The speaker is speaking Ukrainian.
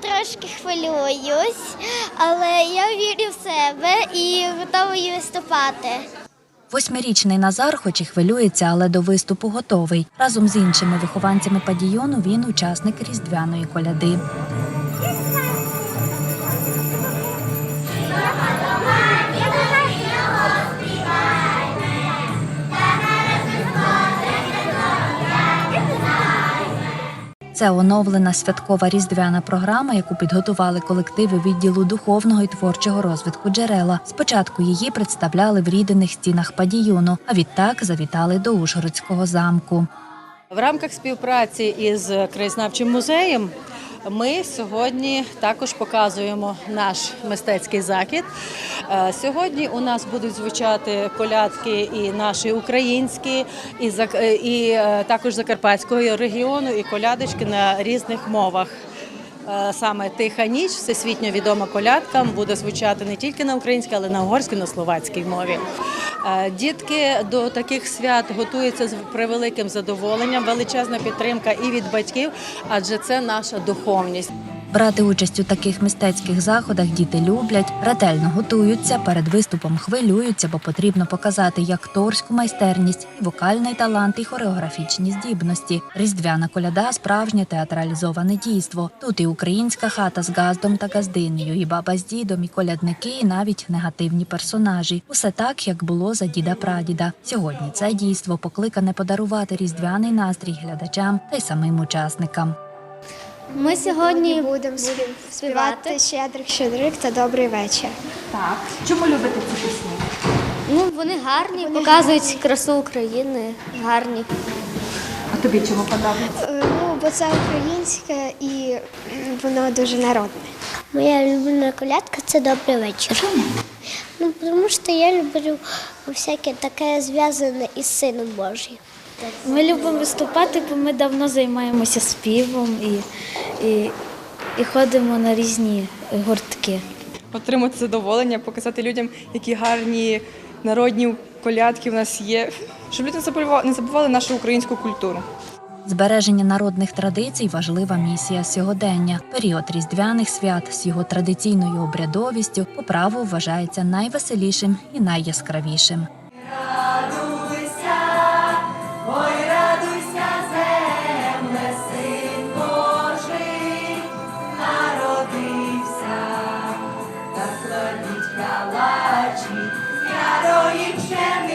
трошки хвилююсь, але я вірю в себе і готовий виступати. Восьмирічний Назар, хоч і хвилюється, але до виступу готовий. Разом з іншими вихованцями падійону він учасник різдвяної коляди. Це оновлена святкова різдвяна програма, яку підготували колективи відділу духовного і творчого розвитку джерела. Спочатку її представляли в рідних стінах падіюну, а відтак завітали до Ужгородського замку. В рамках співпраці із краєзнавчим музеєм ми сьогодні також показуємо наш мистецький захід. Е, Сьогодні у нас будуть звучати колядки і наші українські, і, і е, також закарпатського регіону, і колядочки на різних мовах. Е, Саме тиха ніч, всесвітньо відома колядка, буде звучати не тільки на українській, але й на угорській, на словацькій мові. Е, Дітки до таких свят готуються з превеликим задоволенням, величезна підтримка і від батьків, адже це наша духовність. Брати участь у таких мистецьких заходах діти люблять, ретельно готуються, перед виступом хвилюються, бо потрібно показати як акторську майстерність, і вокальний талант і хореографічні здібності. Різдвяна коляда справжнє театралізоване дійство. Тут і українська хата з газдом та газдинею, і баба з дідом, і колядники, і навіть негативні персонажі. Усе так, як було за діда прадіда. Сьогодні це дійство покликане подарувати різдвяний настрій глядачам та й самим учасникам. Ми сьогодні Будемо спів- співати щедрик, щедрик та добрий вечір. Так. Чому любите ці пісні? ну вони гарні, показують красу України, гарні. А тобі чому подобається? Е, Ну, бо це українське і воно дуже народне. Моя улюблена колядка це добрий вечір. Ну, тому що я люблю всяке таке зв'язане із Сином Божим. Ми любимо виступати, бо ми давно займаємося співом і, і, і ходимо на різні гуртки. отримати задоволення, показати людям, які гарні народні колядки в нас є, щоб люди не забували, не забували нашу українську культуру. Збереження народних традицій важлива місія сьогодення. Період різдвяних свят з його традиційною обрядовістю по праву вважається найвеселішим і найяскравішим. shall